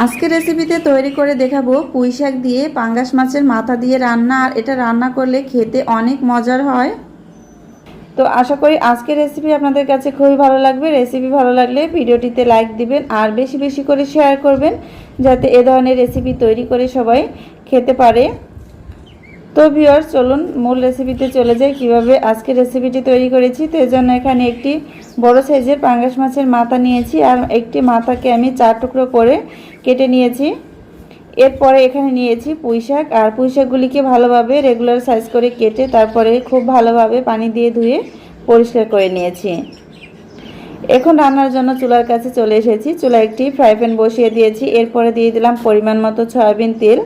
আজকে রেসিপিতে তৈরি করে দেখাবো পুঁই শাক দিয়ে পাঙ্গাস মাছের মাথা দিয়ে রান্না, আর এটা রান্না করলে খেতে অনেক মজার হয়। তো আশা করি আজকের রেসিপি আপনাদের কাছে খুবই ভালো লাগবে। রেসিপি ভালো লাগলে ভিডিওটিতে লাইক দিবেন, আর বেশি বেশি করে শেয়ার করবেন, যাতে এ ধরনের রেসিপি তৈরি করে সবাই খেতে পারে। তো ভিওর চলুন মূল রেসিপিতে চলে যাই। কীভাবে আজকে রেসিপিটি তৈরি করেছি, তো এজন্য এখানে একটি বড় সাইজের পাঙ্গাস মাছের মাথা নিয়েছি আর একটি মাথাকে আমি চার টুকরো করে কেটে নিয়েছি। এরপরে এখানে নিয়েছি পুঁই শাক, আর পুঁই শাকগুলিকে ভালোভাবে রেগুলার সাইজ করে কেটে তারপরে খুব ভালোভাবে পানি দিয়ে ধুয়ে পরিষ্কার করে নিয়েছি। এখন রান্নার জন্য চুলার কাছে চলে এসেছি। চুলা একটি ফ্রাই প্যান বসিয়ে দিয়েছি। এরপরে দিয়ে দিলাম পরিমাণ মতো সয়াবিন তেল।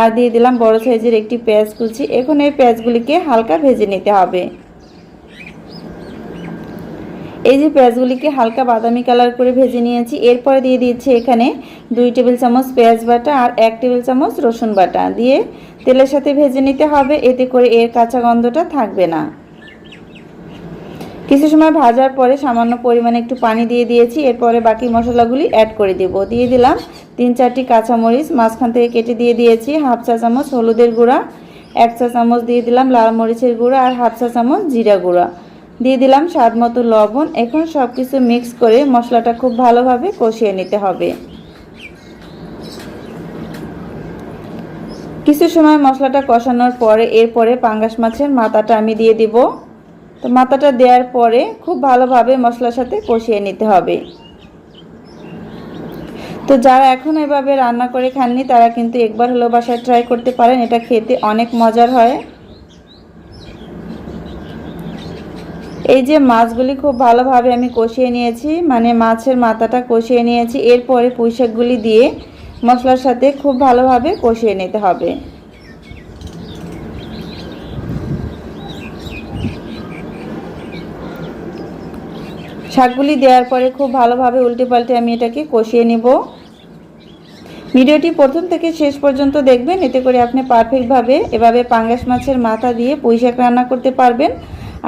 আর দিয়ে দিলাম বড় সাইজের একটি পেঁয়াজ কুচি। এখন এই পেঁয়াজগুলিকে হালকা ভেজে নিতে হবে। এই যে পেঁয়াজগুলিকে হালকা বাদামি কালার করে ভেজে নিয়েছি, এরপরে দিয়ে দিয়েছি এখানে দুই টেবিল চামচ পেঁয়াজ বাটা আর এক টেবিল চামচ রসুন বাটা। দিয়ে তেলের সাথে ভেজে নিতে হবে, এতে করে এর কাঁচা গন্ধটা থাকবে না। কিছু সময় ভাজার পরে সামান্য পরিমাণে একটু পানি দিয়ে দিয়েছি, এরপরে বাকি মশলাগুলি অ্যাড করে দেব। দিয়ে দিলাম তিন চারটি কাঁচামরিচ, মাঝখান থেকে কেটে দিয়ে দিয়েছি হাফ চা চামচ হলুদের গুঁড়া, এক চা চামচ দিয়ে দিলাম লাল মরিচের গুঁড়া আর হাফ চা চামচ জিরা গুঁড়া। দিয়ে দিলাম স্বাদ মতো লবণ। এখন সব কিছু মিক্স করে মশলাটা খুব ভালোভাবে কষিয়ে নিতে হবে। কিছু সময় মশলাটা কষানোর পরে এরপরে পাঙ্গাস মাছের মাথাটা আমি দিয়ে দিব। তো মাথাটা দেওয়ার পরে খুব ভালোভাবে মশলার সাথে কষিয়ে নিতে হবে। তো যারা এখন এভাবে রান্না করে খাননি, তারা কিন্তু একবার হলেও বাসায় ট্রাই করতে পারেন, এটা খেতে অনেক মজার হয়। এই যে মাছগুলি খুব ভালোভাবে আমি কষিয়ে নিয়েছি মানে মাছের মাথাটা কষিয়ে নিয়েছি, এরপরে পুঁইশাকগুলি দিয়ে মশলার সাথে খুব ভালোভাবে কষিয়ে নিতে হবে। শাকগুলি দেওয়ার পরে খুব ভালোভাবে উল্টে পাল্টে আমি এটাকে কষিয়ে নেব। ভিডিওটি প্রথম থেকে শেষ পর্যন্ত দেখবেন, এতে করে আপনি পারফেক্টভাবে এভাবে পাঙ্গাস মাছের মাথা দিয়ে পুঁই শাক রান্না করতে পারবেন।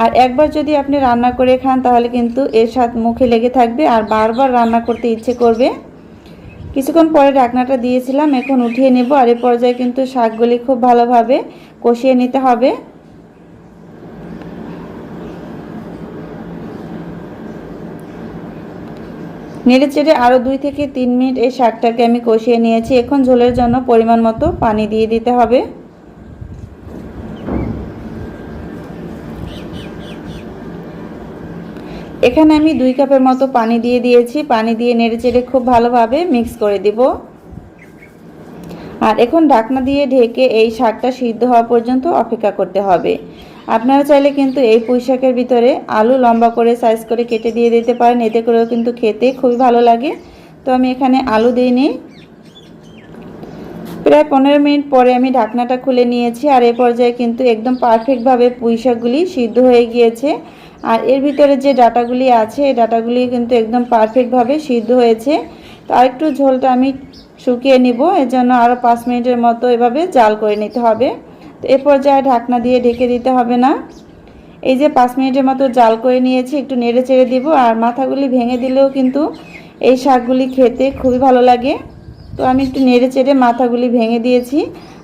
আর একবার যদি আপনি রান্না করে খান, তাহলে কিন্তু এর স্বাদ মুখে লেগে থাকবে আর বারবার রান্না করতে ইচ্ছে করবে। কিছুক্ষণ পরে ঢাকনাটা দিয়েছিলাম, এখন উঠিয়ে নেব। আর এ পর্যায়ে কিন্তু শাকগুলি খুব ভালোভাবে কষিয়ে নিতে হবে। নেড়ে চেড়ে আরও দুই থেকে তিন মিনিট এই শাকটাকে আমি কষিয়ে নিয়েছি। এখন ঝোলের জন্য পরিমাণ মতো পানি দিয়ে দিতে হবে। এখানে আমি দুই কাপের মতো পানি দিয়ে দিয়েছি। পানি দিয়ে নেড়ে চেড়ে খুব ভালোভাবে মিক্স করে দিব। আর এখন ঢাকনা দিয়ে ঢেকে এই শাকটা সিদ্ধ হওয়া পর্যন্ত অপেক্ষা করতে হবে। আপনারা চাইলে কিন্তু এই পুঁই শাকের ভিতরে আলু লম্বা করে সাইজ করে কেটে দিয়ে দিতে পারেন। এতে করেও কিন্তু খেতে খুবই ভালো লাগে। তো আমি এখানে আলু দিইনি। প্রায় পনেরো মিনিট পরে আমি ঢাকনাটা খুলে নিয়েছি আর এ পর্যায়ে কিন্তু একদম পারফেক্টভাবে পুঁই শাকগুলি সিদ্ধ হয়ে গিয়েছে। আর এর ভিতরে যে ডাটাগুলি আছে, এই ডাটাগুলি কিন্তু একদম পারফেক্টভাবে সিদ্ধ হয়েছে। তো আরেকটু ঝোলটা আমি শুকিয়ে নিব। এর জন্য আরও পাঁচ মিনিটের মতো এভাবে জাল করে নিতে হবে। তো এ পর্যায়ে ঢাকনা দিয়ে ঢেকে দিতে হবে না। এই যে পাঁচ মিনিটের মতো জাল করে নিয়েছি, একটু নেড়ে চেড়ে দিব, আর মাথাগুলি ভেঙে দিলেও কিন্তু এই শাকগুলি খেতে খুবই ভালো লাগে। তো আমি একটু নেড়ে চেড়ে মাথাগুলি ভেঙে দিয়েছি,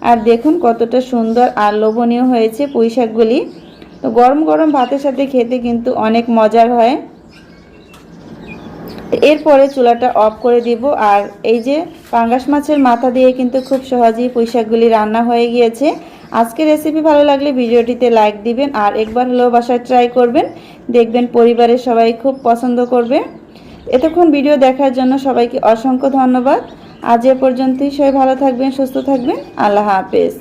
আর দেখুন কতটা সুন্দর আর লোভনীয় হয়েছে পুঁই শাকগুলি। তো গরম গরম ভাতের সাথে খেতে কিন্তু অনেক মজার হয়। এরপরে চুলাটা অফ করে দিব, আর এই যে পাঙ্গাস মাছের মাথা দিয়ে কিন্তু খুব সহজেই পুঁইশাকগুলি রান্না হয়ে গিয়েছে। আজকের রেসিপি ভালো লাগলে ভিডিওটিতে লাইক দিবেন আর একবার হলেও বাসায় ট্রাই করবেন। দেখবেন পরিবারের সবাই খুব পছন্দ করবে। এতক্ষণ ভিডিও দেখার জন্য সবাইকে অসংখ্য ধন্যবাদ। আজ এ পর্যন্তই। সবাই ভালো থাকবেন, সুস্থ থাকবেন। আল্লাহ হাফেজ।